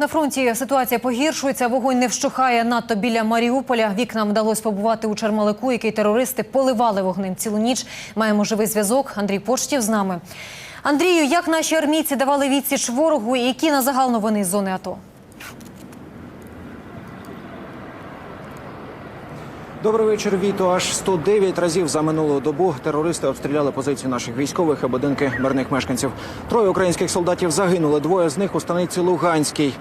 На фронті ситуація погіршується. Вогонь не вщухає надто біля Маріуполя. Вікнам вдалося побувати у Чермалику, який терористи поливали вогнем цілу ніч. Маємо живий зв'язок. Андрій Поштів з нами. Андрію, як наші армійці давали відсіч ворогу і які на загал новини з зони АТО? Добрий вечір. Віто аж 109 разів за минулу добу терористи обстріляли позиції наших військових і будинки мирних мешканців. Троє українських солдатів загинули. Двоє з них у станиці Луганській.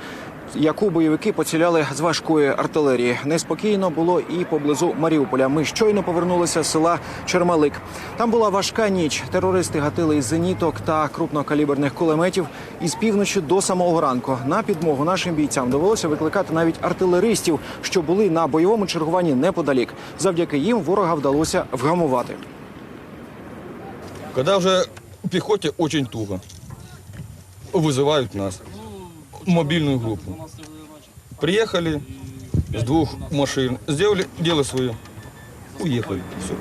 Яку бойовики поціляли з важкої артилерії. Неспокійно було і поблизу Маріуполя. Ми щойно повернулися з села Чермалик. Там була важка ніч. Терористи гатили із зеніток та крупнокаліберних кулеметів із півночі до самого ранку. На підмогу нашим бійцям довелося викликати навіть артилеристів, що були на бойовому чергуванні неподалік. Завдяки їм ворога вдалося вгамувати. Когда уже пехоте очень туго, вызывают нас, мобильную группу. Приехали с двух машин, сделали дело свое, уехали. Все.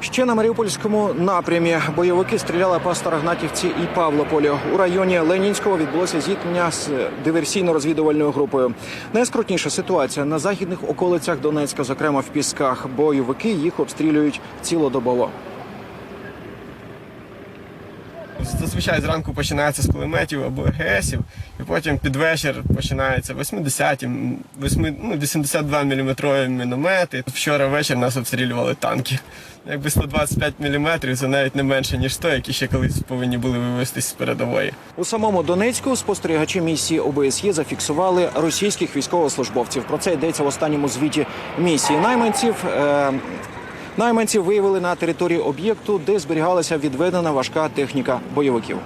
Ще на Маріупольському напрямі бойовики стріляли по Старогнатівці і Павлополі. У районі Ленінського відбулося зіткнення з диверсійно-розвідувальною групою. Найскрутніша ситуація на західних околицях Донецька, зокрема в Пісках. Бойовики їх обстрілюють цілодобово. Зазвичай зранку починається з кулеметів або РГСів, і потім під вечір починається 80-ті, 8, ну, 82 мм міномети. Вчора ввечері нас обстрілювали танки. Якби 125 мм це навіть не менше, ніж 100, які ще колись повинні були вивезтись з передової. У самому Донецьку спостерігачі місії ОБСЄ зафіксували російських військовослужбовців. Про це йдеться в останньому звіті місії найманців. Е, Найманців виявили на території об'єкту, де зберігалася відведена важка техніка бойовиків.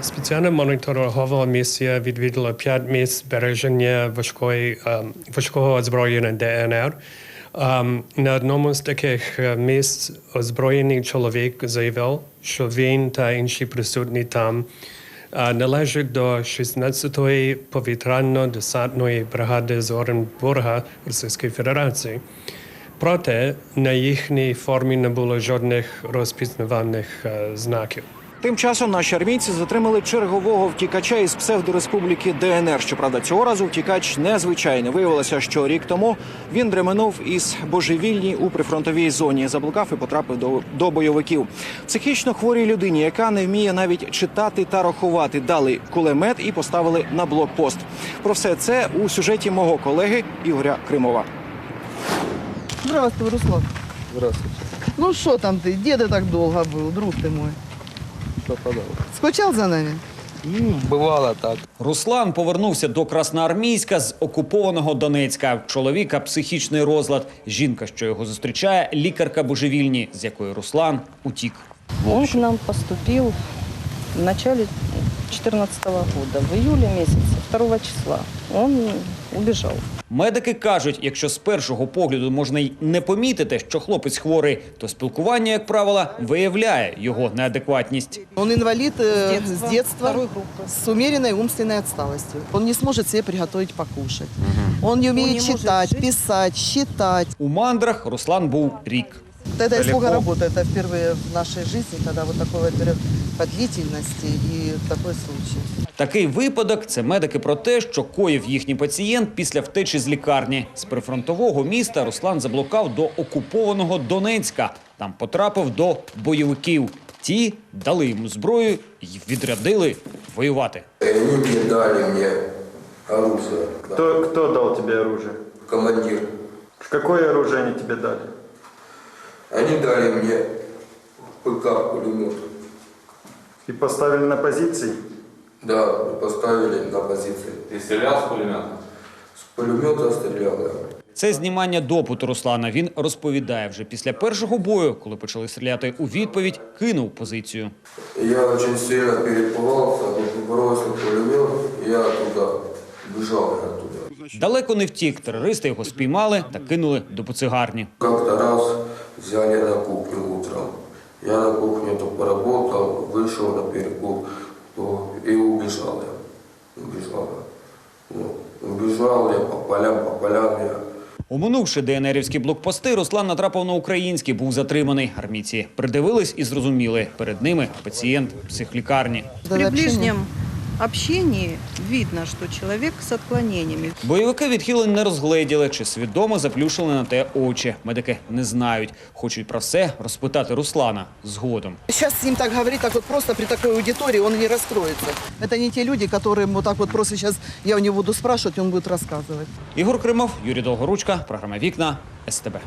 Спеціальна моніторингова місія відвідала п'ять місць збереження важкої, ем, важкого озброєння ДНР. Ем, на одному з таких е, місць озброєний чоловік заявив, що він та інші присутні там е, належать до 16-ї повітряно-десантної бригади з Оренбурга Російської Федерації. Проте на їхній формі не було жодних розпізнавальних е, знаків. Тим часом наші армійці затримали чергового втікача із псевдореспубліки ДНР. Щоправда, цього разу втікач незвичайний. Виявилося, що рік тому він дременув із божевільні у прифронтовій зоні, заблукав і потрапив до, до бойовиків. Психічно хворій людині, яка не вміє навіть читати та рахувати, дали кулемет і поставили на блокпост. Про все це у сюжеті мого колеги Ігоря Кримова. Здравствуй, Руслан. Здравствуйте. Ну что там ты? Где ты так долго был, друг ты мой? Что подал? Скучал за нами? Бывало так. Руслан повернувся до Красноармійська з окупованого Донецька. В Чоловіка психічний розлад. Жінка, що його зустрічає, лікарка божевільні, з якої Руслан утік. Он к нам поступил в начале 2014 года, в июле месяце, 2 числа. Он убежал. Медики кажуть, якщо з першого погляду можна й не помітити, що хлопець хворий, то спілкування, як правило, виявляє його неадекватність. Он инвалид э, С детства. с детства Второй группы. с умеренной умственной отсталостью. Он не сможет себе приготовить покушать. Он не может читать, жить. писать, считать. У мандрах Руслан був рік Вот Это Далеко. сколько работы. Это впервые в нашей жизни, когда вот такой, во-первых, по длительности и такой случай. Такий випадок це медики про те, що коїв їхній пацієнт після втечі з лікарні. З прифронтового міста Руслан заблукав до окупованого Донецька. Там потрапив до бойовиків. Ті дали йому зброю і відрядили воювати. И они мне дали мне оружие. Кто, кто дал тебе оружие? Командир. Какое оружие они тебе дали? Они дали мне ПК, пулемет. И поставили на позиции? Да, поставили на позиции. Ты стрелял с пулемета? С пулемета стрелял я. Це знімання допиту Руслана. Він розповідає вже після першого бою, коли почали стріляти у відповідь, кинув позицію. Я очень сильно перепугался, вот бросил пулемет, я туда бежал я оттуда. Далеко не втік. Терористи його спіймали та кинули до поцигарні. Как-то раз взяли на кухню утром. Я на кухне то поработал, вышел на перекур то и убежал я. Убежал я. Ну, убежал я по полям, по полям я. Оминувши ДНРівські блокпости, Руслан натрапив на український, був затриманий. Армійці придивились і зрозуміли. Перед ними пацієнт психлікарні. При ближнем общении видно, что человек с отклонениями. Бойовики відхилень не розгледіли чи свідомо заплющили на те очі. Медики не знають. Хочуть про все розпитати Руслана згодом. Сейчас с ним так говорить, так вот просто при такой аудитории он не раскроется. Это не те люди, которым вот так вот просто сейчас я у него буду спрашивать, он будет рассказывать. Ігор Кримов, Юрій Долгоручка, програма Вікна СТБ.